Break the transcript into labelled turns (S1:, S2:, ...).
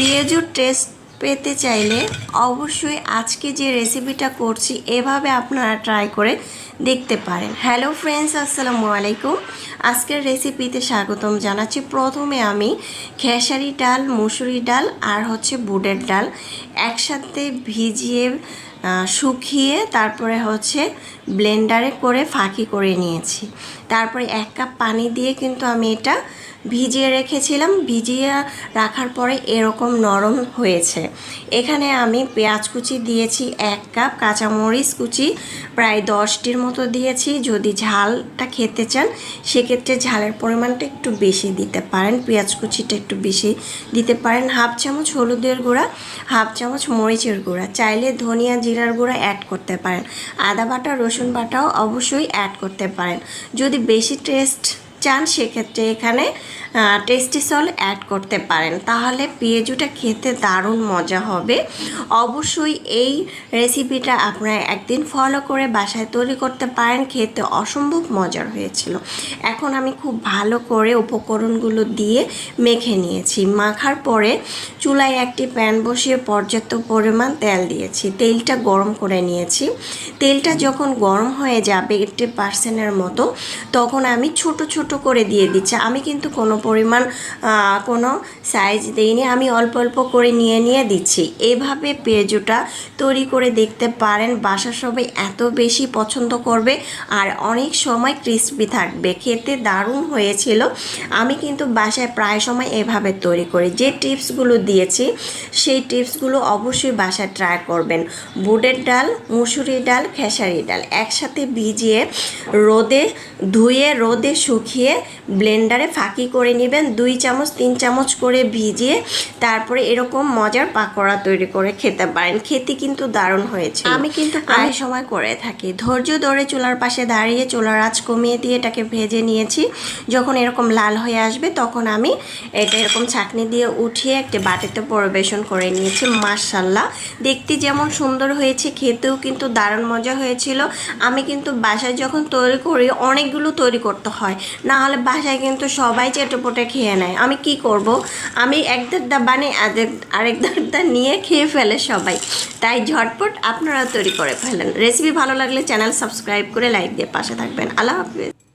S1: পেঁয়াজুর test পেতে চাইলে অবশ্যই আজকে যে রেসিপিটা করছি, এভাবে আপনারা ট্রাই করে দেখতে পারেন। হ্যালো ফ্রেন্ডস আসসালামু আলাইকুম। আজকের রেসিপিতে স্বাগতম জানাচ্ছি। প্রথমে আমি খেসারি ডাল, মুসুরি ডাল আর হচ্ছে বুটের ডাল একসাথে ভিজিয়ে শুকিয়ে তারপরে হচ্ছে ব্লেন্ডারে করে ফাঁকি করে নিয়েছি। তারপরে এক কাপ পানি দিয়ে কিন্তু আমি এটা ভিজিয়ে রেখেছিলাম। ভিজিয়ে রাখার পরে এরকম নরম হয়েছে। এখানে আমি পেঁয়াজ কুচি দিয়েছি এক কাপ, কাঁচামরিচ কুচি প্রায় দশটির মতো দিয়েছি। যদি ঝালটা খেতে চান, সেক্ষেত্রে ঝালের পরিমাণটা একটু বেশি দিতে পারেন। পেঁয়াজ কুচিটা একটু বেশি দিতে পারেন। হাফ চামচ হলুদের গুঁড়া, হাফ চামচ মরিচের গুঁড়া। চাইলে ধনিয়া জিরার গুঁড়া অ্যাড করতে পারেন। আদা বাটা, রসুন বাটাও অবশ্যই অ্যাড করতে পারেন। যদি বেশি টেস্ট চান, সেক্ষেত্রে এখানে টেস্টি সল অ্যাড করতে পারেন। তাহলে পেঁয়াজুটা খেতে দারুণ মজা হবে। অবশ্যই এই রেসিপিটা আপনারা একদিন ফলো করে বাসায় তৈরি করতে পারেন। খেতে অসম্ভব মজার হয়েছিল। এখন আমি খুব ভালো করে উপকরণগুলো দিয়ে মেখে নিয়েছি। মাখার পরে চুলায় একটি প্যান বসিয়ে পর্যাপ্ত পরিমাণ তেল দিয়েছি। তেলটা গরম করে নিয়েছি। তেলটা যখন গরম হয়ে যাবে এইটটি পার্সেন্টের মতো, তখন আমি ছোট ছোট করে দিয়ে দিচ্ছি। আমি কিন্তু কোনো পরিমাণ কোনো সাইজ দিইনি। আমি অল্প অল্প করে নিয়ে নিয়ে দিচ্ছি। এভাবে পেঁয়াজুটা তৈরি করে দেখতে পারেন। বাসা সবাই এত বেশি পছন্দ করবে আর অনেক সময় ক্রিসপি থাকবে। খেতে দারুণ হয়েছিল। আমি কিন্তু বাসায় প্রায় সময় এভাবে তৈরি করি। যে টিপসগুলো দিয়েছি, সেই টিপসগুলো অবশ্যই বাসায় ট্রাই করবেন। বুটের ডাল মুসুরি ডাল খেসারি ডাল একসাথে ভিজিয়ে রোদে, ধুয়ে, রোদে শুকিয়ে ব্লেন্ডারে ফাঁকি করে নেবেন দুই চামচ তিন চামচ করে ভিজিয়ে তারপরে এরকম মজার পাকোড়া তৈরি করে খেতে পারেন। খেতে কিন্তু দারুণ হয়েছে আমি কিন্তু প্রায় সময় করে থাকি। ধৈর্য ধরে চুলার পাশে দাঁড়িয়ে চুলার আঁচ কমিয়ে দিয়ে এটাকে ভেজে নিয়েছি। যখন এরকম লাল হয়ে আসবে তখন আমি এটা এরকম ছাঁকনি দিয়ে উঠিয়ে একটি বাটিতে পরিবেশন করে নিয়েছি। মার্শাল্লাহ দেখতে যেমন সুন্দর হয়েছে খেতেও কিন্তু দারুণ মজা হয়েছিল। আমি কিন্তু বাসায় যখন তৈরি করি অনেকগুলো তৈরি করতে হয়। না হলে বাসায় কিন্তু সবাই চেটেপটে খেয়ে নেয়। আমি কি করব? আমি এক দেড়টা বানিয়ে আরেক- দেড়টা নিয়ে খেয়ে ফেলে সবাই। তাই ঝটপট আপনারা তৈরি করে ফেলেন। রেসিপি ভালো লাগলে চ্যানেল সাবস্ক্রাইব করে লাইক দিয়ে পাশে থাকবেন। আল্লাহ হাফিজ।